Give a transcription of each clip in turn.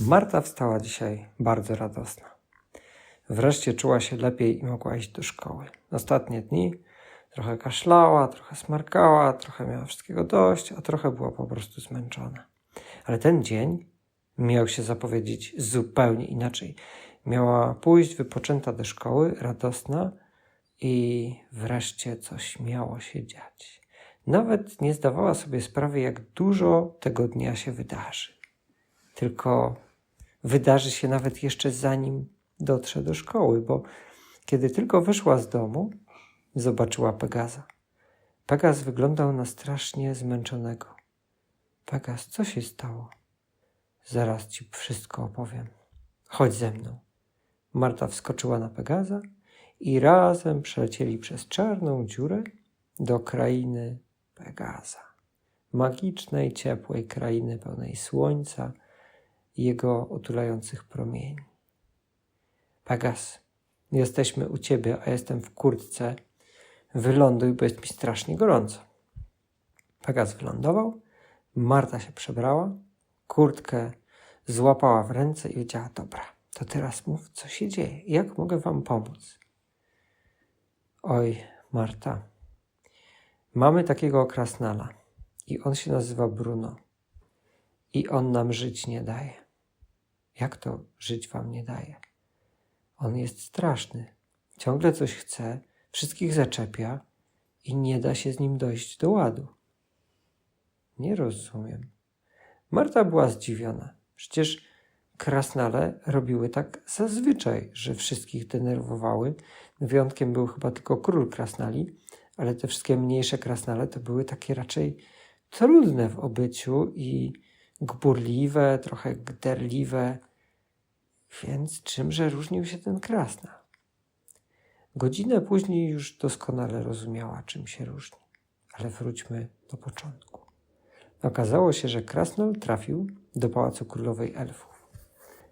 Marta wstała dzisiaj bardzo radosna. Wreszcie czuła się lepiej i mogła iść do szkoły. Ostatnie dni trochę kaszlała, trochę smarkała, trochę miała wszystkiego dość, a trochę była po prostu zmęczona. Ale ten dzień miał się zapowiedzieć zupełnie inaczej. Miała pójść wypoczęta do szkoły, radosna i wreszcie coś miało się dziać. Nawet nie zdawała sobie sprawy, jak dużo tego dnia się wydarzy. Tylko wydarzy się nawet jeszcze zanim dotrze do szkoły, bo kiedy tylko wyszła z domu, zobaczyła Pegaza. Pegaz wyglądał na strasznie zmęczonego. Pegaz, co się stało? Zaraz ci wszystko opowiem. Chodź ze mną. Marta wskoczyła na Pegaza i razem przelecieli przez czarną dziurę do krainy Pegaza. Magicznej, ciepłej krainy pełnej słońca i jego otulających promieni. Pegas, jesteśmy u ciebie, a jestem w kurtce. Wyląduj, bo jest mi strasznie gorąco. Pegas wylądował, Marta się przebrała, kurtkę złapała w ręce i powiedziała: Dobra, to teraz mów, co się dzieje, jak mogę wam pomóc. Oj, Marta, mamy takiego krasnala i on się nazywa Bruno i on nam żyć nie daje. Jak to żyć wam nie daje? On jest straszny. Ciągle coś chce, wszystkich zaczepia i nie da się z nim dojść do ładu. Nie rozumiem. Marta była zdziwiona. Przecież krasnale robiły tak zazwyczaj, że wszystkich denerwowały. Wyjątkiem był chyba tylko król krasnali, ale te wszystkie mniejsze krasnale to były takie raczej trudne w obyciu i gburliwe, trochę gderliwe. Więc czymże różnił się ten krasnal? Godzinę później już doskonale rozumiała, czym się różni. Ale wróćmy do początku. Okazało się, że krasnal trafił do Pałacu Królowej Elfów,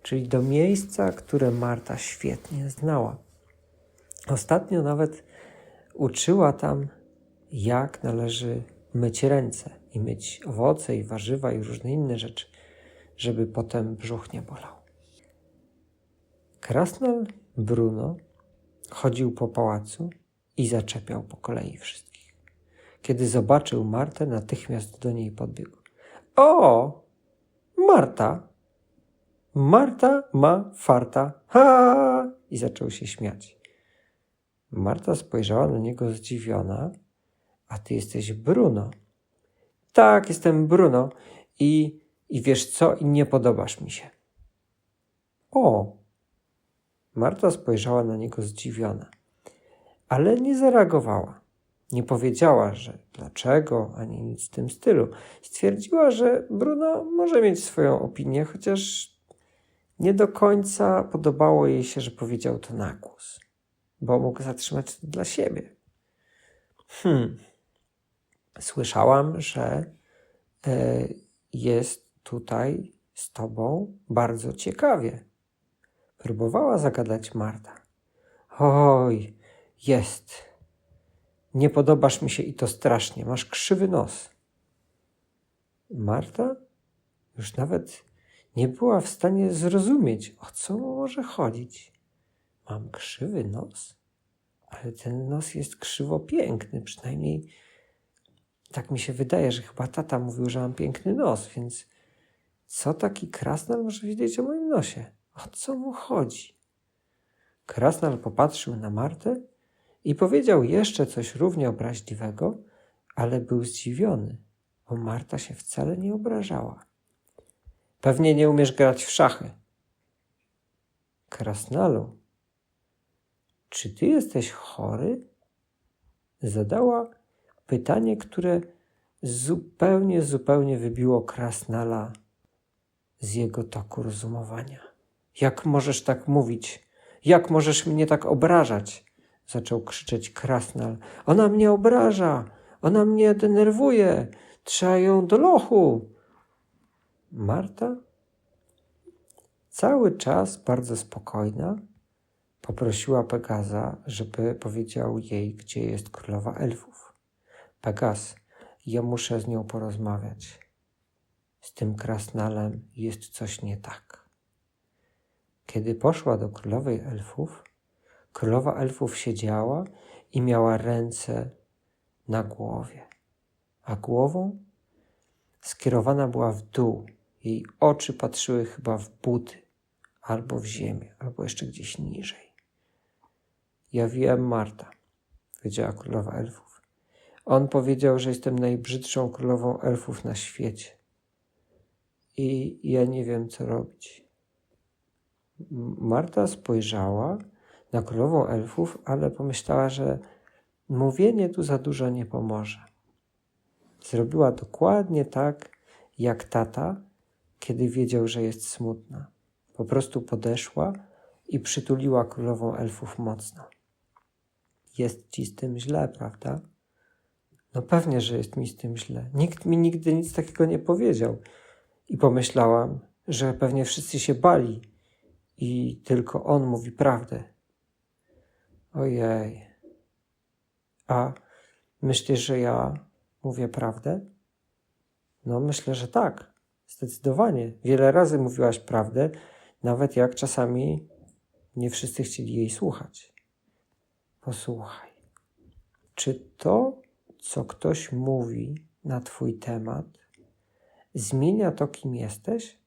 czyli do miejsca, które Marta świetnie znała. Ostatnio nawet uczyła tam, jak należy myć ręce i myć owoce i warzywa i różne inne rzeczy, żeby potem brzuch nie bolał. Krasnal Bruno chodził po pałacu i zaczepiał po kolei wszystkich. Kiedy zobaczył Martę, natychmiast do niej podbiegł. O! Marta! Marta ma farta! Ha! I zaczął się śmiać. Marta spojrzała na niego zdziwiona. A ty jesteś Bruno. Tak, jestem Bruno i, i wiesz co, i nie podobasz mi się. O! Marta spojrzała na niego zdziwiona, ale nie zareagowała. Nie powiedziała, że dlaczego, ani nic w tym stylu. Stwierdziła, że Bruno może mieć swoją opinię, chociaż nie do końca podobało jej się, że powiedział to na głos, bo mógł zatrzymać to dla siebie. Hmm. Słyszałam, że e, jest tutaj z tobą bardzo ciekawie. Próbowała zagadać Marta. Oj, jest. Nie podobasz mi się i to strasznie. Masz krzywy nos. Marta już nawet nie była w stanie zrozumieć, o co może chodzić. Mam krzywy nos, ale ten nos jest krzywo piękny, przynajmniej tak mi się wydaje, że chyba tata mówił, że mam piękny nos, więc co taki krasnal może wiedzieć o moim nosie? O co mu chodzi? Krasnal popatrzył na Martę i powiedział jeszcze coś równie obraźliwego, ale był zdziwiony, bo Marta się wcale nie obrażała. Pewnie nie umiesz grać w szachy. Krasnalu, czy ty jesteś chory? Zadała pytanie, które zupełnie, zupełnie wybiło Krasnala z jego toku rozumowania. Jak możesz tak mówić? Jak możesz mnie tak obrażać? Zaczął krzyczeć Krasnal. Ona mnie obraża! Ona mnie denerwuje! Trzeba ją do lochu! Marta, cały czas bardzo spokojna, poprosiła Pegaza, żeby powiedział jej, gdzie jest królowa elfów. Pegaz, ja muszę z nią porozmawiać. Z tym krasnalem jest coś nie tak. Kiedy poszła do królowej elfów, królowa elfów siedziała i miała ręce na głowie, a głową skierowana była w dół. Jej oczy patrzyły chyba w buty, albo w ziemię, albo jeszcze gdzieś niżej. Ja wiem Marta, powiedziała królowa elfów. On powiedział, że jestem najbrzydszą królową elfów na świecie. I ja nie wiem, co robić. Marta spojrzała na królową elfów, ale pomyślała, że mówienie tu za dużo nie pomoże. Zrobiła dokładnie tak, jak tata, kiedy wiedział, że jest smutna. Po prostu podeszła i przytuliła królową elfów mocno. Jest ci z tym źle, prawda? No pewnie, że jest mi z tym źle. Nikt mi nigdy nic takiego nie powiedział. I pomyślałam, że pewnie wszyscy się bali i tylko on mówi prawdę. Ojej. A myślisz, że ja mówię prawdę? No, myślę, że tak. Zdecydowanie. Wiele razy mówiłaś prawdę, nawet jak czasami nie wszyscy chcieli jej słuchać. Posłuchaj. Czy to, co ktoś mówi na Twój temat, zmienia to, kim jesteś?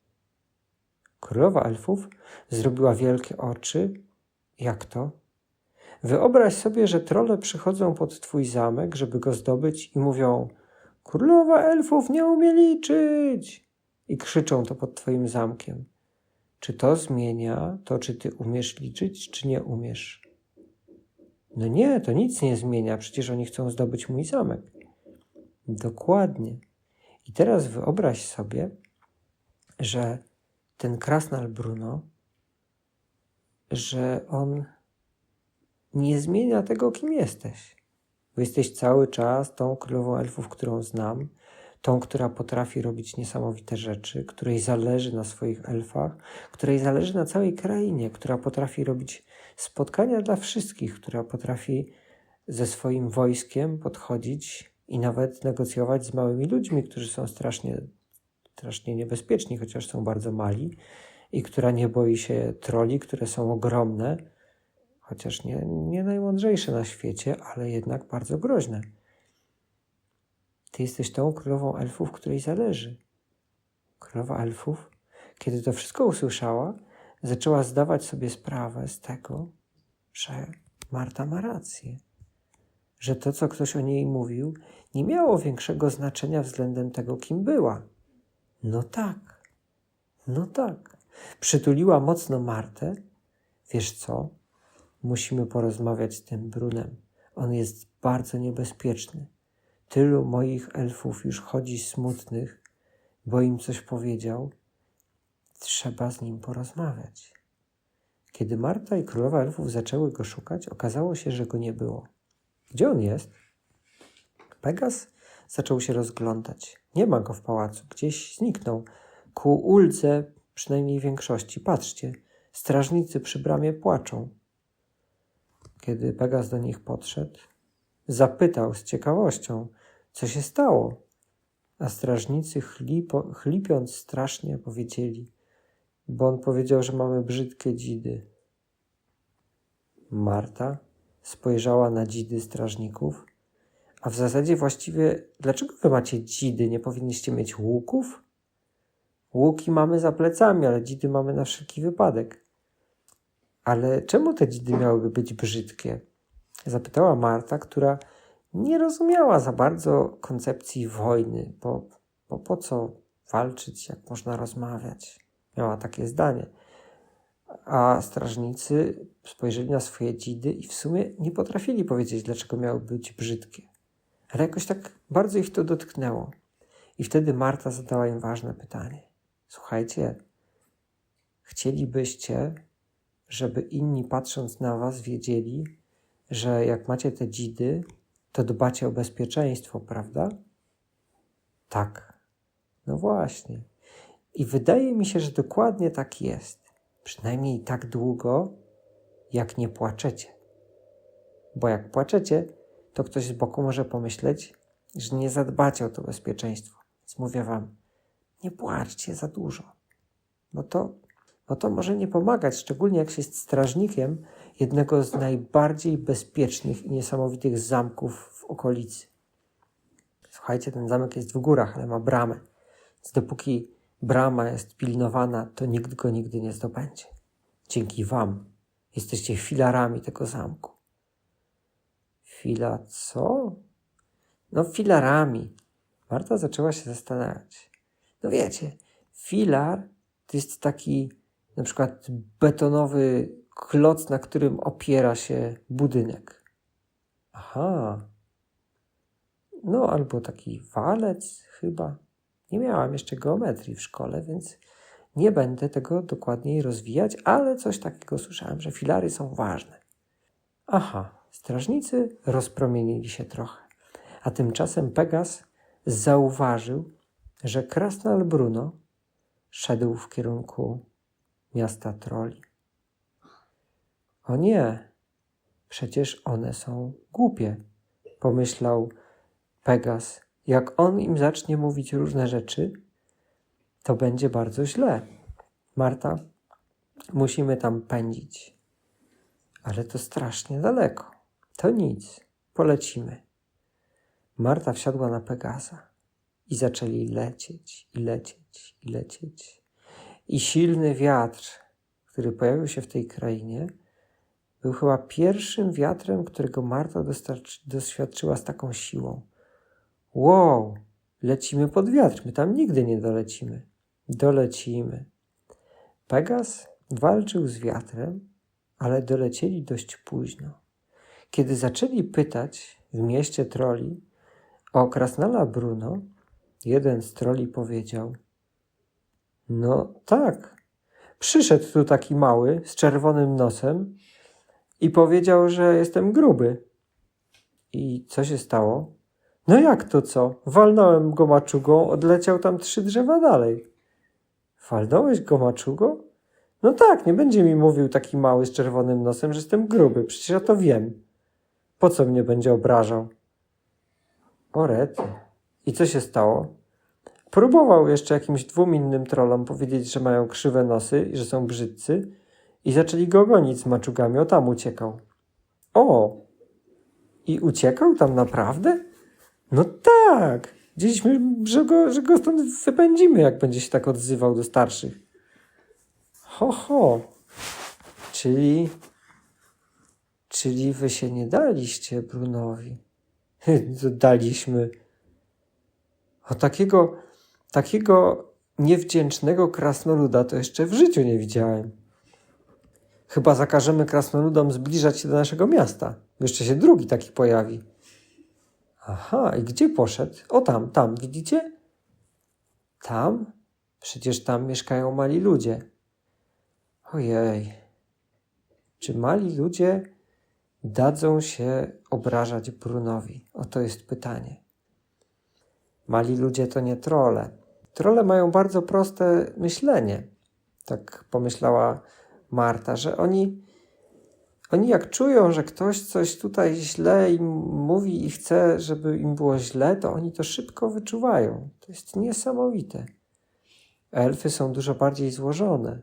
Królowa elfów zrobiła wielkie oczy. Jak to? Wyobraź sobie, że trole przychodzą pod Twój zamek, żeby go zdobyć i mówią: Królowa elfów nie umie liczyć! I krzyczą to pod Twoim zamkiem. Czy to zmienia to, czy Ty umiesz liczyć, czy nie umiesz? No nie, to nic nie zmienia, przecież oni chcą zdobyć mój zamek. Dokładnie. I teraz wyobraź sobie, że ten krasnal Bruno, że on nie zmienia tego, kim jesteś. Bo jesteś cały czas tą królową elfów, którą znam, tą, która potrafi robić niesamowite rzeczy, której zależy na swoich elfach, której zależy na całej krainie, która potrafi robić spotkania dla wszystkich, która potrafi ze swoim wojskiem podchodzić i nawet negocjować z małymi ludźmi, którzy są strasznie, strasznie niebezpieczni, chociaż są bardzo mali, i która nie boi się troli, które są ogromne, chociaż nie, nie najmądrzejsze na świecie, ale jednak bardzo groźne. Ty jesteś tą królową elfów, której zależy. Królowa elfów, kiedy to wszystko usłyszała, zaczęła zdawać sobie sprawę z tego, że Marta ma rację. Że to, co ktoś o niej mówił, nie miało większego znaczenia względem tego, kim była. No tak, no tak. Przytuliła mocno Martę. Wiesz co? Musimy porozmawiać z tym Brunem. On jest bardzo niebezpieczny. Tylu moich elfów już chodzi smutnych, bo im coś powiedział. Trzeba z nim porozmawiać. Kiedy Marta i królowa elfów zaczęły go szukać, okazało się, że go nie było. Gdzie on jest? Pegas zaczął się rozglądać. Nie ma go w pałacu, gdzieś zniknął. Ku uldze, przynajmniej większości. Patrzcie, strażnicy przy bramie płaczą. Kiedy Pegas do nich podszedł, zapytał z ciekawością, co się stało. A strażnicy chlipo, chlipiąc strasznie powiedzieli, bo on powiedział, że mamy brzydkie dzidy. Marta spojrzała na dzidy strażników, a w zasadzie właściwie, dlaczego wy macie dzidy? Nie powinniście mieć łuków? Łuki mamy za plecami, ale dzidy mamy na wszelki wypadek. Ale czemu te dzidy miałyby być brzydkie? Zapytała Marta, która nie rozumiała za bardzo koncepcji wojny, bo, bo po co walczyć, jak można rozmawiać? Miała takie zdanie. A strażnicy spojrzeli na swoje dzidy i w sumie nie potrafili powiedzieć, dlaczego miały być brzydkie. Ale jakoś tak bardzo ich to dotknęło. I wtedy Marta zadała im ważne pytanie. Słuchajcie, chcielibyście, żeby inni patrząc na was wiedzieli, że jak macie te dzidy, to dbacie o bezpieczeństwo, prawda? Tak. No właśnie. I wydaje mi się, że dokładnie tak jest. Przynajmniej tak długo, jak nie płaczecie. Bo jak płaczecie, to ktoś z boku może pomyśleć, że nie zadbacie o to bezpieczeństwo. Więc mówię wam, nie płaczcie za dużo, bo to, bo to może nie pomagać, szczególnie jak się jest strażnikiem jednego z najbardziej bezpiecznych i niesamowitych zamków w okolicy. Słuchajcie, ten zamek jest w górach, ale ma bramę. Więc dopóki brama jest pilnowana, to nikt go nigdy nie zdobędzie. Dzięki Wam jesteście filarami tego zamku. Fila co? No, filarami. Marta zaczęła się zastanawiać. No wiecie, filar to jest taki na przykład betonowy kloc, na którym opiera się budynek. Aha. No, albo taki walec chyba. Nie miałam jeszcze geometrii w szkole, więc nie będę tego dokładniej rozwijać, ale coś takiego słyszałem, że filary są ważne. Aha, strażnicy rozpromienili się trochę. A tymczasem Pegas zauważył, że Krasnal Bruno szedł w kierunku miasta troli. O nie, przecież one są głupie, pomyślał Pegas. Jak on im zacznie mówić różne rzeczy, to będzie bardzo źle. Marta, musimy tam pędzić. Ale to strasznie daleko. To nic, polecimy. Marta wsiadła na Pegasa i zaczęli lecieć, i lecieć, i lecieć. I silny wiatr, który pojawił się w tej krainie, był chyba pierwszym wiatrem, którego Marta doświadczyła z taką siłą. Wow, lecimy pod wiatr, my tam nigdy nie dolecimy. Dolecimy. Pegas walczył z wiatrem, ale dolecieli dość późno. Kiedy zaczęli pytać w mieście troli o Krasnala Bruno, jeden z troli powiedział: No tak, przyszedł tu taki mały z czerwonym nosem i powiedział, że jestem gruby. I co się stało? No jak to co? Walnąłem go maczugą, odleciał tam trzy drzewa dalej. Walnąłeś go maczugą? No tak, nie będzie mi mówił taki mały z czerwonym nosem, że jestem gruby. Przecież ja to wiem. Po co mnie będzie obrażał? O rety. I co się stało? Próbował jeszcze jakimś dwóm innym trollom powiedzieć, że mają krzywe nosy i że są brzydcy i zaczęli go gonić z maczugami. O, tam uciekał. O! I uciekał tam naprawdę? No tak! Wiedzieliśmy, że go, że go stąd wypędzimy, jak będzie się tak odzywał do starszych. Ho, ho. Czyli, czyli wy się nie daliście Brunowi. Daliśmy. O takiego, takiego niewdzięcznego krasnoluda to jeszcze w życiu nie widziałem. Chyba zakażemy krasnoludom zbliżać się do naszego miasta. Jeszcze się drugi taki pojawi. Aha, i gdzie poszedł? O tam, tam, widzicie? Tam? Przecież tam mieszkają mali ludzie. Ojej. Czy mali ludzie dadzą się obrażać Brunowi? Oto jest pytanie. Mali ludzie to nie trole. Trole mają bardzo proste myślenie. Tak pomyślała Marta, że oni oni jak czują, że ktoś coś tutaj źle im mówi i chce, żeby im było źle, to oni to szybko wyczuwają. To jest niesamowite. Elfy są dużo bardziej złożone.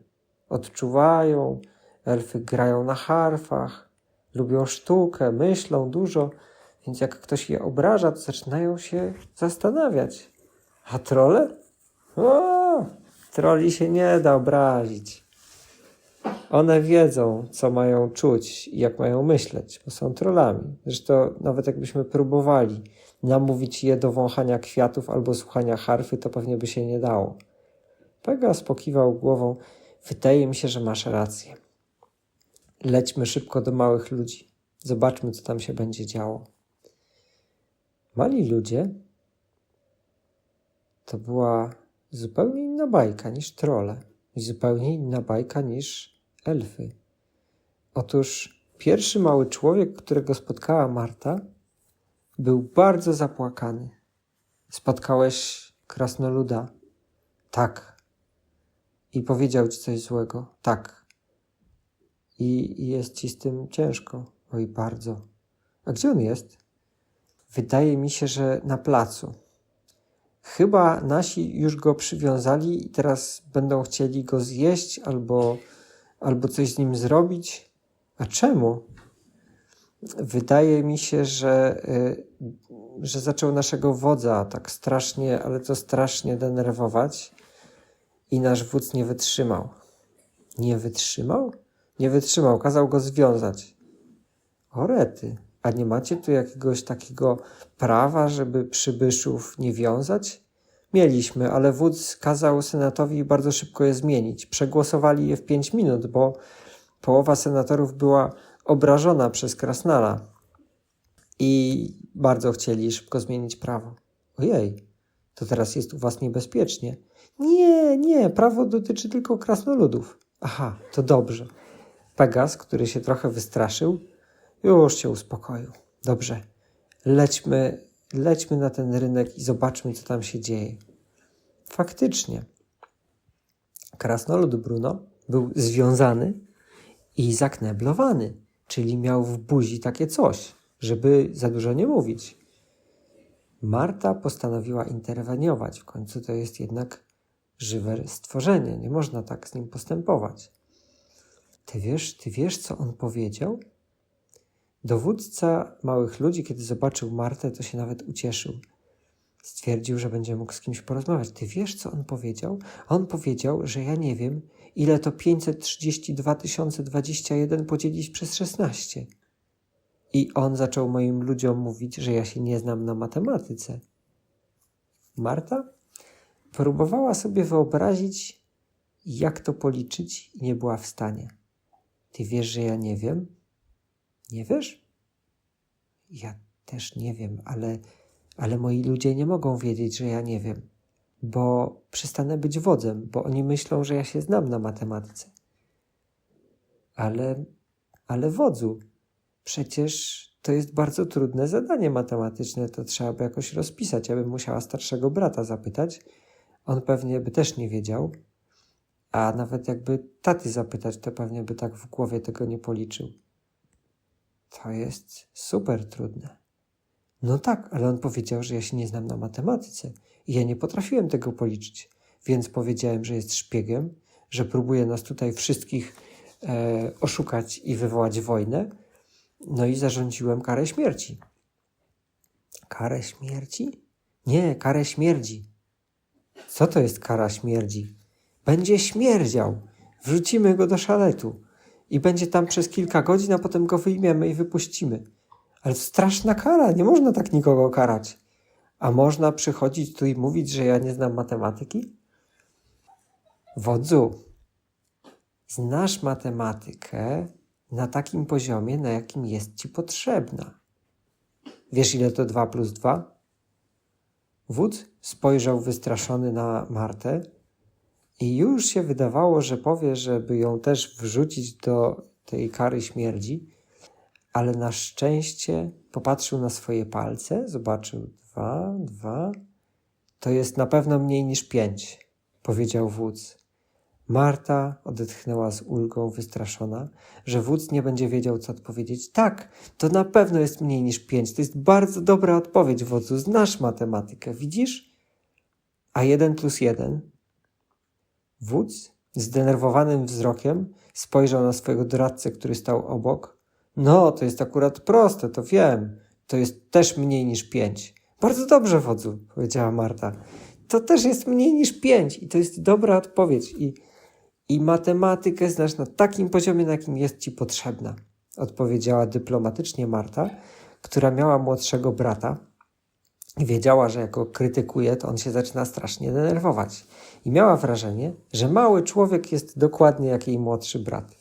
Odczuwają, elfy grają na harfach, lubią sztukę, myślą dużo, więc jak ktoś je obraża, to zaczynają się zastanawiać. A trole? O, troli się nie da obrazić. One wiedzą, co mają czuć i jak mają myśleć, bo są trollami. Zresztą nawet jakbyśmy próbowali namówić je do wąchania kwiatów albo słuchania harfy, to pewnie by się nie dało. Pegas pokiwał głową. Wydaje mi się, że masz rację. Lećmy szybko do małych ludzi. Zobaczmy, co tam się będzie działo. Mali ludzie to była zupełnie inna bajka niż trole i zupełnie inna bajka niż elfy. Otóż pierwszy mały człowiek, którego spotkała Marta, był bardzo zapłakany. Spotkałeś krasnoluda? Tak. I powiedział ci coś złego? Tak. I, jest ci z tym ciężko? Oj, bardzo. A gdzie on jest? Wydaje mi się, że na placu. chyba nasi już go przywiązali i teraz będą chcieli go zjeść albo, albo coś z nim zrobić. A czemu? Wydaje mi się, że, y, że zaczął naszego wodza tak strasznie, ale to strasznie denerwować i nasz wódz nie wytrzymał. Nie wytrzymał? Nie wytrzymał, kazał go związać. Orety, a nie macie tu jakiegoś takiego prawa, żeby przybyszów nie wiązać? Mieliśmy, ale wódz kazał senatowi bardzo szybko je zmienić. Przegłosowali je w pięć minut, bo połowa senatorów była obrażona przez Krasnala i bardzo chcieli szybko zmienić prawo. Ojej, to teraz jest u was niebezpiecznie. Nie, nie, prawo dotyczy tylko krasnoludów. Aha, to dobrze. Pegas, który się trochę wystraszył, już się uspokoił. Dobrze, lećmy, lećmy na ten rynek i zobaczmy, co tam się dzieje. Faktycznie, krasnolud Bruno był związany i zakneblowany, czyli miał w buzi takie coś, żeby za dużo nie mówić. Marta postanowiła interweniować. W końcu to jest jednak żywe stworzenie. Nie można tak z nim postępować. Ty wiesz, ty wiesz, co on powiedział? Dowódca małych ludzi, kiedy zobaczył Martę, to się nawet ucieszył. Stwierdził, że będzie mógł z kimś porozmawiać. Ty wiesz, co on powiedział? On powiedział, że ja nie wiem, ile to 532 021 podzielić przez 16. I on zaczął moim ludziom mówić, że ja się nie znam na matematyce. Marta próbowała sobie wyobrazić, jak to policzyć, i nie była w stanie. Ty wiesz, że ja nie wiem? Nie wiesz? Ja też nie wiem, ale, ale moi ludzie nie mogą wiedzieć, że ja nie wiem, bo przestanę być wodzem, bo oni myślą, że ja się znam na matematyce. Ale, ale wodzu, przecież to jest bardzo trudne zadanie matematyczne, to trzeba by jakoś rozpisać. Ja bym musiała starszego brata zapytać. On pewnie by też nie wiedział. A nawet jakby taty zapytać, to pewnie by tak w głowie tego nie policzył. To jest super trudne. No tak, ale on powiedział, że ja się nie znam na matematyce i ja nie potrafiłem tego policzyć, więc powiedziałem, że jest szpiegiem, że próbuje nas tutaj wszystkich e, oszukać i wywołać wojnę. No i zarządziłem karę śmierci. Karę śmierci? Nie, karę śmierdzi. Co to jest kara śmierdzi? Będzie śmierdział. Wrzucimy go do szaletu i będzie tam przez kilka godzin, a potem go wyjmiemy i wypuścimy. Ale to straszna kara, nie można tak nikogo karać. A można przychodzić tu i mówić, że ja nie znam matematyki? Wodzu, znasz matematykę na takim poziomie, na jakim jest ci potrzebna. Wiesz, ile to 2 plus 2? Wódz spojrzał wystraszony na Martę i już się wydawało, że powie, żeby ją też wrzucić do tej kary śmierci, ale na szczęście popatrzył na swoje palce, zobaczył dwa, dwa. To jest na pewno mniej niż pięć, powiedział wódz. Marta odetchnęła z ulgą, wystraszona, że wódz nie będzie wiedział, co odpowiedzieć. Tak, to na pewno jest mniej niż pięć. To jest bardzo dobra odpowiedź, wodzu. Znasz matematykę, widzisz? A jeden plus jeden? Wódz, zdenerwowanym wzrokiem, spojrzał na swojego doradcę, który stał obok. No, to jest akurat proste, to wiem. To jest też mniej niż pięć. Bardzo dobrze, wodzu, powiedziała Marta. To też jest mniej niż pięć i to jest dobra odpowiedź. I i matematykę znasz na takim poziomie, na jakim jest ci potrzebna, odpowiedziała dyplomatycznie Marta, która miała młodszego brata wiedziała, że jak go krytykuje, to on się zaczyna strasznie denerwować. I miała wrażenie, że mały człowiek jest dokładnie jak jej młodszy brat,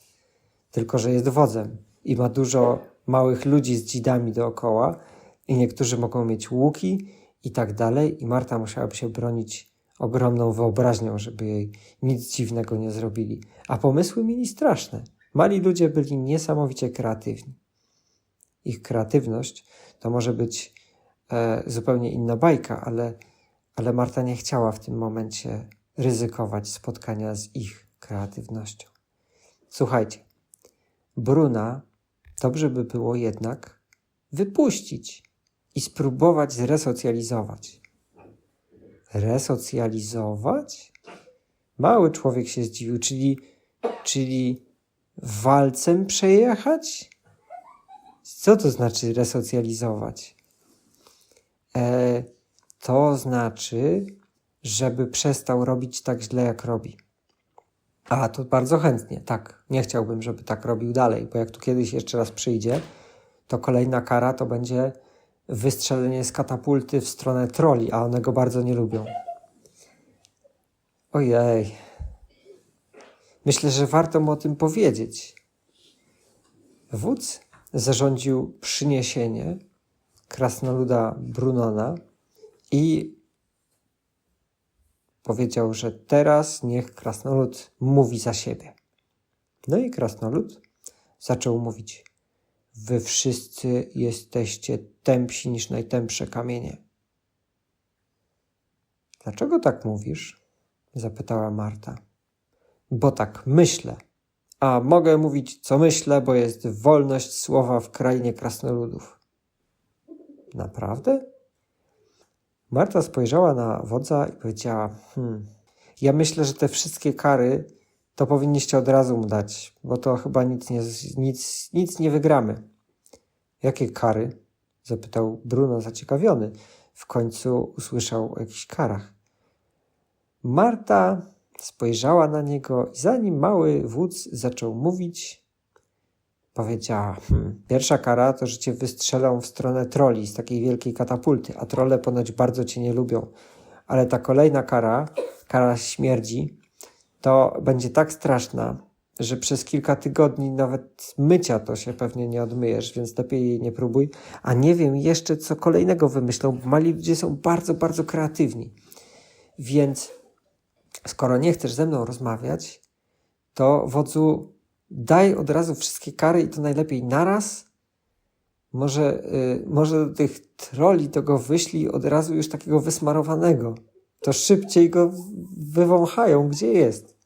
tylko że jest wodzem i ma dużo małych ludzi z dzidami dookoła, i niektórzy mogą mieć łuki i tak dalej, i Marta musiałaby się bronić ogromną wyobraźnią, żeby jej nic dziwnego nie zrobili. A pomysły mieli straszne. Mali ludzie byli niesamowicie kreatywni. Ich kreatywność to może być e, zupełnie inna bajka, ale, ale Marta nie chciała w tym momencie ryzykować spotkania z ich kreatywnością. Słuchajcie, Bruna dobrze by było jednak wypuścić i spróbować zresocjalizować Resocjalizować? Mały człowiek się zdziwił, czyli, czyli walcem przejechać? Co to znaczy resocjalizować? E, to znaczy, żeby przestał robić tak źle, jak robi. A, to bardzo chętnie, tak. Nie chciałbym, żeby tak robił dalej, bo jak tu kiedyś jeszcze raz przyjdzie, to kolejna kara to będzie wystrzelenie z katapulty w stronę troli, a one go bardzo nie lubią. Ojej. Myślę, że warto mu o tym powiedzieć. Wódz zarządził przyniesienie krasnoluda Brunona i powiedział, że teraz niech krasnolud mówi za siebie. No i krasnolud zaczął mówić: Wy wszyscy jesteście tępsi niż najtępsze kamienie. Dlaczego tak mówisz? zapytała Marta. Bo tak myślę. A mogę mówić, co myślę, bo jest wolność słowa w krainie krasnoludów. Naprawdę? Marta spojrzała na wodza i powiedziała: Hmm, ja myślę, że te wszystkie kary to powinniście od razu mu dać, bo to chyba nic nie, nic, nic nie wygramy. Jakie kary? zapytał Bruno zaciekawiony. W końcu usłyszał o jakichś karach. Marta spojrzała na niego i zanim mały wódz zaczął mówić, powiedziała: hmm, Pierwsza kara to, że cię wystrzelą w stronę troli z takiej wielkiej katapulty, a trole ponoć bardzo cię nie lubią. Ale ta kolejna kara, kara śmierci, to będzie tak straszna, że przez kilka tygodni nawet mycia to się pewnie nie odmyjesz, więc lepiej jej nie próbuj. A nie wiem jeszcze, co kolejnego wymyślą, bo mali ludzie są bardzo, bardzo kreatywni. Więc skoro nie chcesz ze mną rozmawiać, to wodzu daj od razu wszystkie kary i to najlepiej naraz. Może, yy, może do tych troli to go wyślij od razu już takiego wysmarowanego. To szybciej go wywąchają, gdzie jest.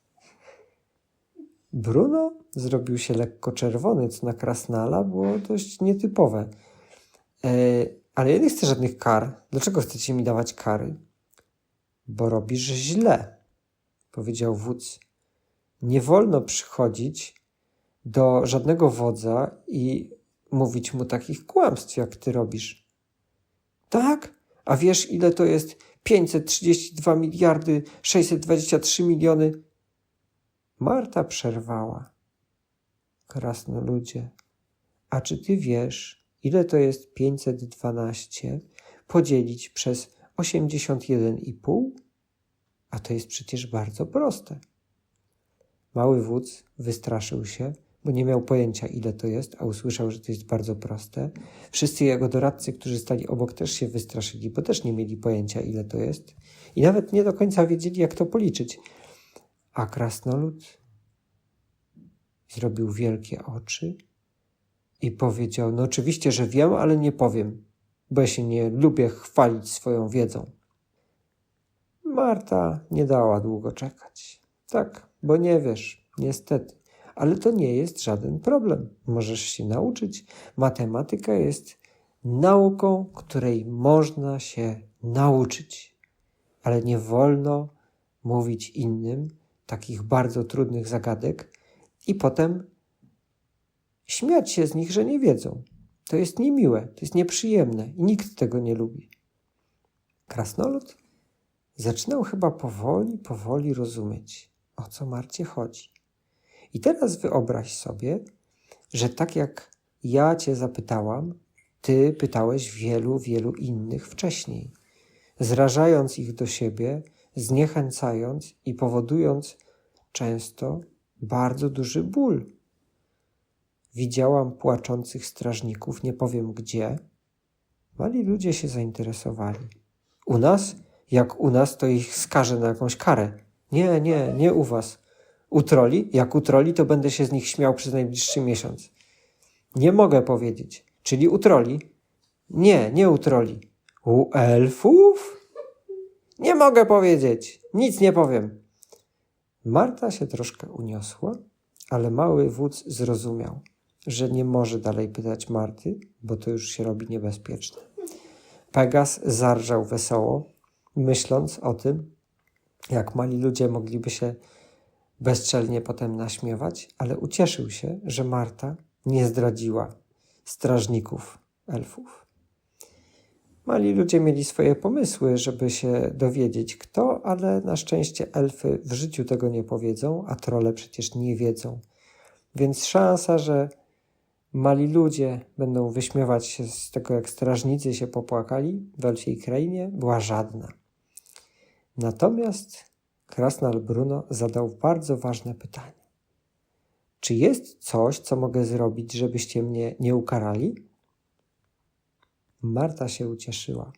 Bruno zrobił się lekko czerwony, co na krasnala było dość nietypowe. E, ale ja nie chcę żadnych kar. Dlaczego chcecie mi dawać kary? Bo robisz źle, powiedział wódz. Nie wolno przychodzić do żadnego wodza i mówić mu takich kłamstw, jak ty robisz. Tak? A wiesz, ile to jest 532 miliardy 623 miliony Marta przerwała. Krasnoludzie, a czy ty wiesz, ile to jest 512 podzielić przez 81,5? A to jest przecież bardzo proste. Mały wódz wystraszył się, bo nie miał pojęcia, ile to jest, a usłyszał, że to jest bardzo proste. Wszyscy jego doradcy, którzy stali obok, też się wystraszyli, bo też nie mieli pojęcia, ile to jest. I nawet nie do końca wiedzieli, jak to policzyć. A krasnolud zrobił wielkie oczy i powiedział: No, oczywiście, że wiem, ale nie powiem, bo ja się nie lubię chwalić swoją wiedzą. Marta nie dała długo czekać. Tak, bo nie wiesz, niestety. Ale to nie jest żaden problem. Możesz się nauczyć. Matematyka jest nauką, której można się nauczyć. Ale nie wolno mówić innym takich bardzo trudnych zagadek i potem śmiać się z nich, że nie wiedzą. To jest niemiłe, to jest nieprzyjemne i nikt tego nie lubi. Krasnolud zaczynał chyba powoli, powoli rozumieć, o co Marcie chodzi. I teraz wyobraź sobie, że tak jak ja cię zapytałam, ty pytałeś wielu, wielu innych wcześniej, zrażając ich do siebie, zniechęcając i powodując często bardzo duży ból. Widziałam płaczących strażników, nie powiem gdzie. Mali ludzie się zainteresowali. U nas? Jak u nas, to ich skaże na jakąś karę. Nie, nie, nie u was. U troli? Jak u troli, to będę się z nich śmiał przez najbliższy miesiąc. Nie mogę powiedzieć. Czyli u troli? Nie, nie u troli. U elfów? Nie mogę powiedzieć. Nic nie powiem. Marta się troszkę uniosła, ale mały wódz zrozumiał, że nie może dalej pytać Marty, bo to już się robi niebezpieczne. Pegas zarżał wesoło myśląc o tym, jak mali ludzie mogliby się bezczelnie potem naśmiewać, ale ucieszył się, że Marta nie zdradziła strażników elfów. Mali ludzie mieli swoje pomysły, żeby się dowiedzieć kto, ale na szczęście elfy w życiu tego nie powiedzą, a trole przecież nie wiedzą. Więc szansa, że mali ludzie będą wyśmiewać się z tego, jak strażnicy się popłakali w elfiej krainie, była żadna. Natomiast Krasnal Bruno zadał bardzo ważne pytanie. Czy jest coś, co mogę zrobić, żebyście mnie nie ukarali? Marta się ucieszyła.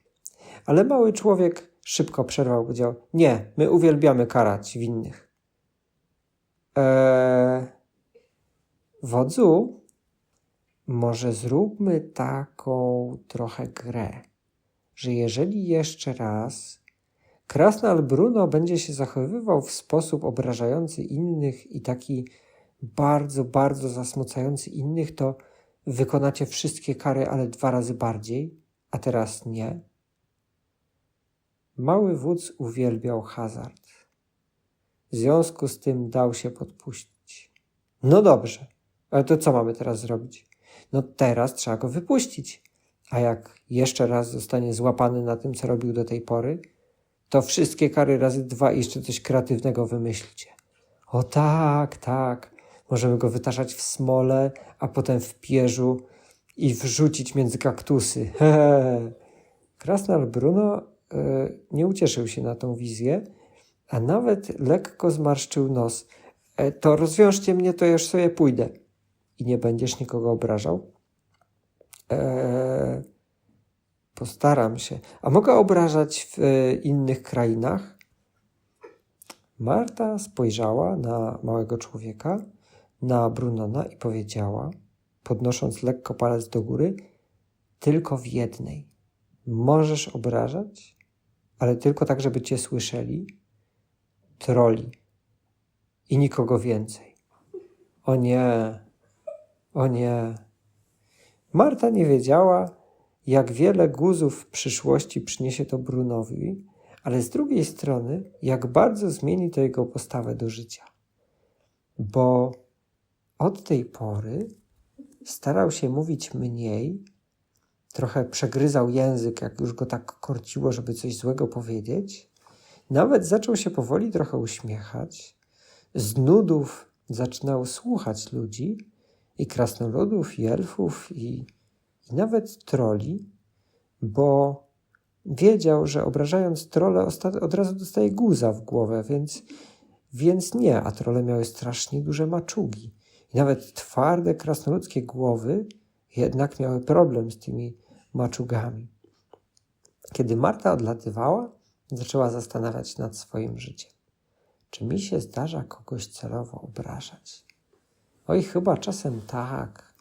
Ale mały człowiek szybko przerwał, powiedział: Nie, my uwielbiamy karać winnych. Eee, wodzu, może zróbmy taką trochę grę, że jeżeli jeszcze raz Krasnal Bruno będzie się zachowywał w sposób obrażający innych i taki bardzo, bardzo zasmucający innych, to wykonacie wszystkie kary, ale dwa razy bardziej, a teraz nie. Mały wódz uwielbiał hazard. W związku z tym dał się podpuścić. No dobrze, ale to co mamy teraz zrobić? No teraz trzeba go wypuścić. A jak jeszcze raz zostanie złapany na tym, co robił do tej pory, to wszystkie kary razy dwa i jeszcze coś kreatywnego wymyślicie. O tak, tak. Możemy go wytaszać w smole, a potem w pierzu i wrzucić między kaktusy. Krasnal Bruno y, nie ucieszył się na tą wizję, a nawet lekko zmarszczył nos. E, to rozwiążcie mnie, to już sobie pójdę. I nie będziesz nikogo obrażał? E, postaram się. A mogę obrażać w e, innych krainach? Marta spojrzała na małego człowieka, na Brunona i powiedziała, podnosząc lekko palec do góry, tylko w jednej. Możesz obrażać, ale tylko tak, żeby cię słyszeli. Troli. I nikogo więcej. O nie, o nie. Marta nie wiedziała, jak wiele guzów w przyszłości przyniesie to Brunowi, ale z drugiej strony, jak bardzo zmieni to jego postawę do życia. Bo od tej pory starał się mówić mniej, trochę przegryzał język, jak już go tak korciło, żeby coś złego powiedzieć. Nawet zaczął się powoli trochę uśmiechać. Z nudów zaczynał słuchać ludzi i krasnoludów, i elfów, i, i nawet troli, bo wiedział, że obrażając trole od razu dostaje guza w głowę, więc, więc nie, a trole miały strasznie duże maczugi. I nawet twarde krasnoludzkie głowy jednak miały problem z tymi maczugami. Kiedy Marta odlatywała, zaczęła zastanawiać nad swoim życiem. Czy mi się zdarza kogoś celowo obrażać? Oj, chyba czasem tak.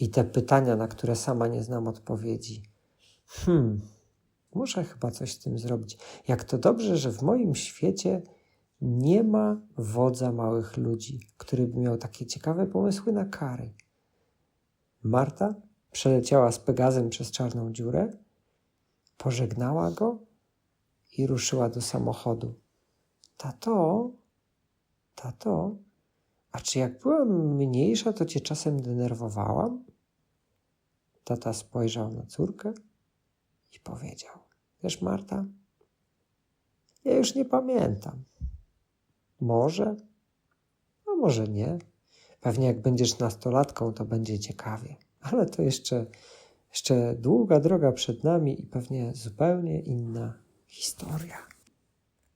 I te pytania, na które sama nie znam odpowiedzi. Hmm, muszę chyba coś z tym zrobić. Jak to dobrze, że w moim świecie nie ma wodza małych ludzi, który by miał takie ciekawe pomysły na kary. Marta przeleciała z Pegazem przez czarną dziurę, pożegnała go i ruszyła do samochodu. Tato, tato, a czy jak byłam mniejsza, to cię czasem denerwowałam? Tata spojrzał na córkę i powiedział: Wiesz, Marta, ja już nie pamiętam. Może, a może nie. Pewnie jak będziesz nastolatką, to będzie ciekawie. Ale to jeszcze, jeszcze długa droga przed nami i pewnie zupełnie inna historia.